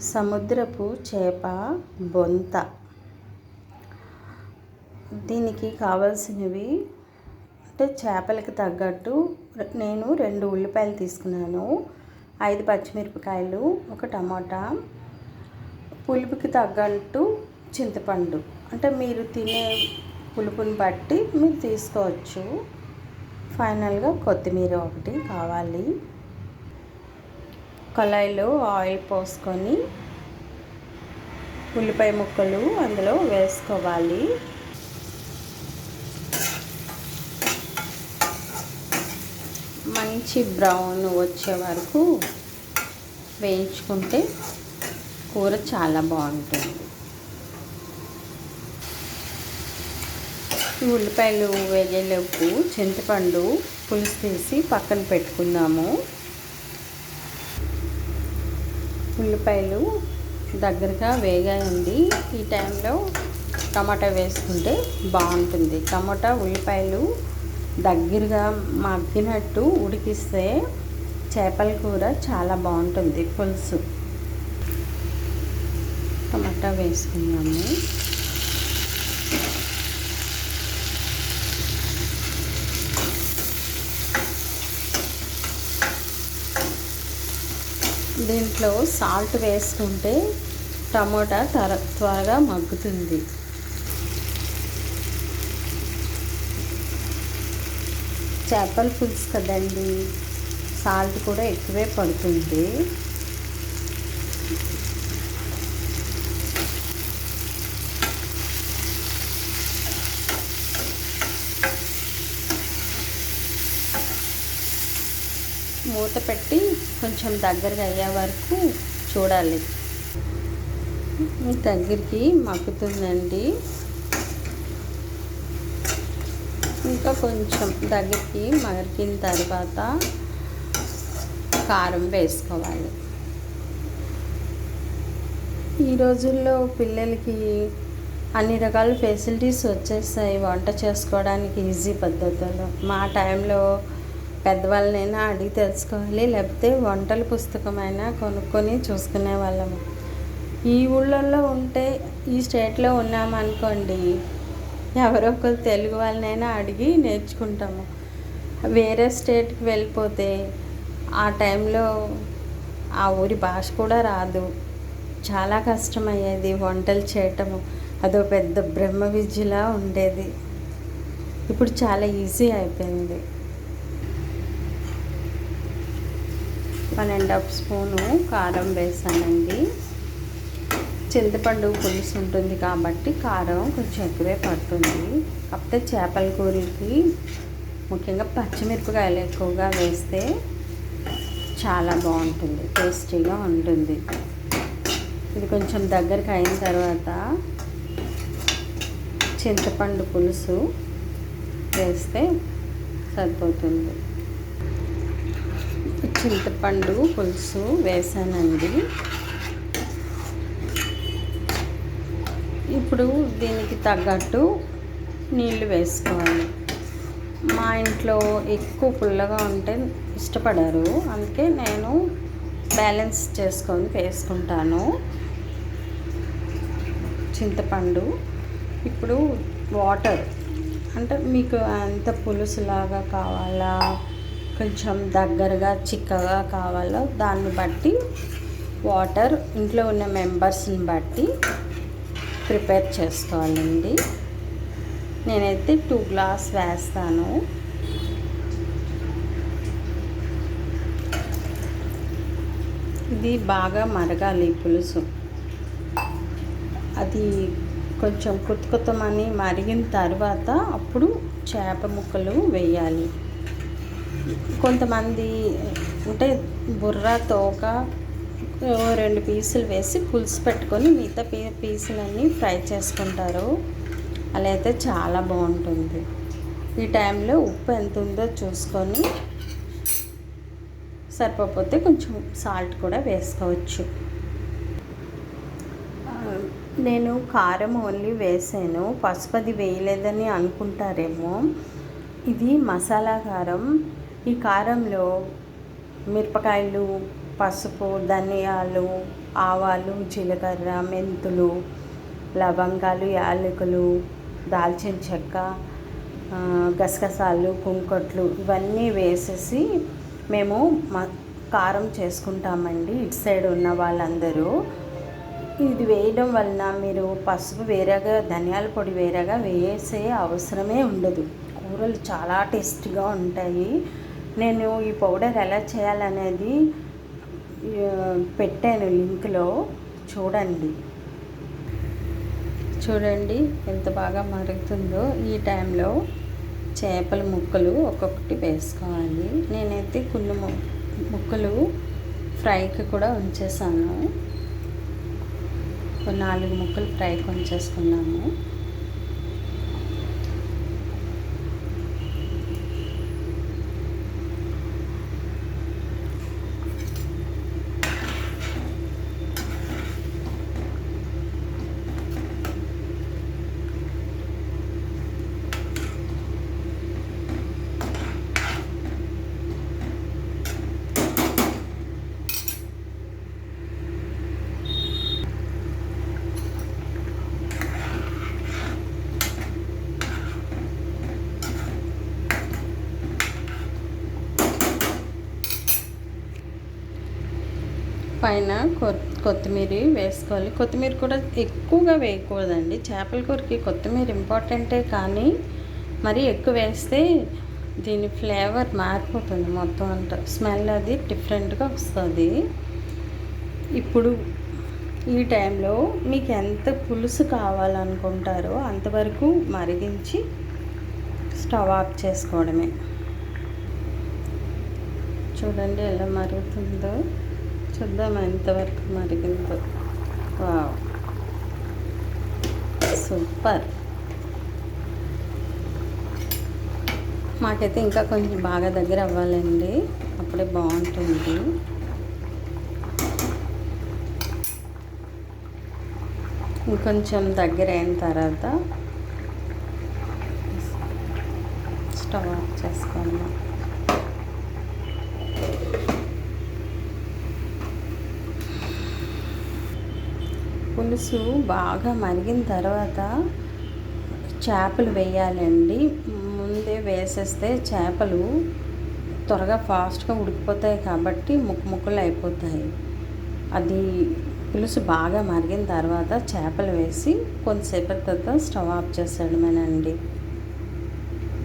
సముద్రపు చేప బొంత. దీనికి కావాల్సినవి అంటే చేపలకి తగ్గట్టు నేను రెండు ఉల్లిపాయలు తీసుకున్నాను. ఐదు పచ్చిమిరపకాయలు ఒక టమాటా. పులుపుకి తగ్గట్టు చింతపండు. అంటే మీరు తినే పులుపుని బట్టి మీరు తీసుకోవచ్చు. ఫైనల్గా కొత్తిమీర ఒకటి కావాలి. కళాయిలో ఆయిల్ పోసుకొని ఉల్లిపాయ ముక్కలు అందులో వేసుకోవాలి. మంచి బ్రౌన్ వచ్చే వరకు వేయించుకుంటే కూర చాలా బాగుంటుంది. ఈ ఉల్లిపాయలు వేగేలోపు చింతపండు పులుసు తీసి పక్కన పెట్టుకుందాము. ఉల్లిపాయలు దగ్గరగా వేగాయండి. ఈ టైంలో టమాటా వేసుకుంటే బాగుంటుంది. టమాటా ఉల్లిపాయలు దగ్గరగా మగ్గినట్టు ఉడికిస్తే చేపల కూర చాలా బాగుంటుంది. పులుసు. టమాటా వేసుకున్నాము దీంట్లో సాల్ట్ వేసుకుంటే టమోటా త్వర త్వరగా మగ్గుతుంది. చేపల పులుసు కదండి సాల్ట్ కూడా ఎక్కువే పడుతుంది. మూత పెట్టి కొంచెం దగ్గరగా అయ్యే వరకు చూడాలి. దగ్గరికి మగ్గుతుందండి. ఇంకా కొంచెం దగ్గరికి మరిగిన తర్వాత కారం వేసుకోవాలి. ఈ రోజుల్లో పిల్లలకి అన్ని రకాల ఫెసిలిటీస్ వచ్చేస్తాయి. వంట చేసుకోవడానికి ఈజీ పద్ధతులు. మా టైంలో పెద్దవాళ్ళనైనా అడిగి తెలుసుకోవాలి. లేకపోతే వంటల పుస్తకమైనా కొనుక్కొని చూసుకునే వాళ్ళము ఈ ఊళ్ళల్లో ఉంటే ఈ స్టేట్లో ఉన్నామనుకోండి ఎవరో ఒకరు తెలుగు వాళ్ళనైనా అడిగి నేర్చుకుంటాము. వేరే స్టేట్కి వెళ్ళిపోతే ఆ టైంలో ఆ ఊరి భాష కూడా రాదు. చాలా కష్టమయ్యేది వంటలు చేయటము. అదో పెద్ద బ్రహ్మ విద్యలా ఉండేది. ఇప్పుడు చాలా ఈజీ అయిపోయింది. వన్ అండ్ హాఫ్ స్పూను కారం వేసానండి. చింతపండు పులుసు ఉంటుంది కాబట్టి కారం కొంచెం ఎక్కువే పడుతుంది. కాకపోతే చేపల కూరకి ముఖ్యంగా పచ్చిమిరపకాయలు ఎక్కువగా వేస్తే చాలా బాగుంటుంది టేస్టీగా ఉంటుంది. ఇది కొంచెం దగ్గరికి అయిన తర్వాత చింతపండు పులుసు వేస్తే సరిపోతుంది. చింతపండు పులుసు వేసానండి. ఇప్పుడు దీనికి తగ్గట్టు నీళ్ళు వేసుకోవాలి. మా ఇంట్లో ఎక్కువ పుల్లగా ఉంటే ఇష్టపడరు. అందుకే నేను బ్యాలెన్స్ చేసుకొని వేసుకుంటాను. చింతపండు ఇప్పుడు వాటర్. అంటే మీకు ఎంత పులుసులాగా కావాలా? కొంచెం దగ్గరగా చిక్కగా కావాలో దాన్ని బట్టి వాటర్ ఇంట్లో ఉన్న మెంబర్స్ని బట్టి ప్రిపేర్ చేసుకోవాలండి. నేనైతే టూ గ్లాస్ వేస్తాను. ఇది బాగా మరగాలి పులుసు. అది కొంచెం కుత్తుకుతమని మరిగిన తర్వాత అప్పుడు చేప ముక్కలు వేయాలి. కొంతమంది అంటే బుర్ర తోక రెండు పీసులు వేసి పులుసు పెట్టుకొని మిగతా పీ పీసులన్నీ ఫ్రై చేసుకుంటారు. అలా అయితే చాలా బాగుంటుంది. ఈ టైంలో ఉప్పు ఎంత ఉందో చూసుకొని సరిపోతే కొంచెం సాల్ట్ కూడా వేసుకోవచ్చు. నేను కారం ఓన్లీ వేసాను. పసుపది వేయలేదని అనుకుంటారేమో. ఇది మసాలా కారం. ఈ కారంలో మిరపకాయలు పసుపు ధనియాలు ఆవాలు జీలకర్ర మెంతులు లవంగాలు యాలకులు దాల్చిన చెక్క గసగసాలు కుంకొట్లు ఇవన్నీ వేసేసి మేము మా కారం చేసుకుంటామండి ఇటు సైడ్ ఉన్న వాళ్ళందరూ. ఇది వేయడం వలన మీరు పసుపు వేరేగా ధనియాల పొడి వేరేగా వేసే అవసరమే ఉండదు. కూరలు చాలా టేస్ట్గా ఉంటాయి. నేను ఈ పౌడర్ ఎలా చేయాలనేది పెట్టాను లింక్లో. చూడండి. చూడండి ఎంత బాగా మరుగుతుందో. ఈ టైంలో చేపల ముక్కలు ఒక్కొక్కటి వేసుకోవాలి. నేనైతే కొన్ని ముక్కలు ఫ్రైకి కూడా ఉంచేసాను. నాలుగు ముక్కలు ఫ్రైకి ఉంచేసుకున్నాము పైన కొ- కొత్తిమీర వేసుకోవాలి. కొత్తిమీర కూడా ఎక్కువగా వేయకూడదండి. చేపల కూరకి కొత్తిమీర ఇంపార్టెంటే కానీ మరి ఎక్కువ వేస్తే దీని ఫ్లేవర్ మారిపోతుంది మొత్తం అంతా. స్మెల్ అది డిఫరెంట్గా వస్తుంది. ఇప్పుడు ఈ టైంలో మీకు ఎంత పులుసు కావాలనుకుంటారో అంతవరకు మరిగించి స్టవ్ ఆఫ్ చేసుకోవడమే. చూడండి ఎలా మరుగుతుందో. చూద్దాం ఎంతవరకు మరిగిందో వావ్. సూపర్. మాకైతే ఇంకా కొంచెం బాగా దగ్గర అవ్వాలండి. అప్పుడే బాగుంటుంది. ఇంకొంచెం దగ్గర అయిన తర్వాత స్టవ్ ఆఫ్ చేసుకోండి పులుసు బాగా మరిగిన తర్వాత చేపలు వేయాలండి. ముందే వేసేస్తే చేపలు త్వరగా ఫాస్ట్గా ఉడికిపోతాయి కాబట్టి ముక్కు ముక్కలు అయిపోతాయి. అది పులుసు బాగా మరిగిన తర్వాత చేపలు వేసి కొంతసేపటి తర్వాత స్టవ్ ఆఫ్ చేసేయడమేనండి.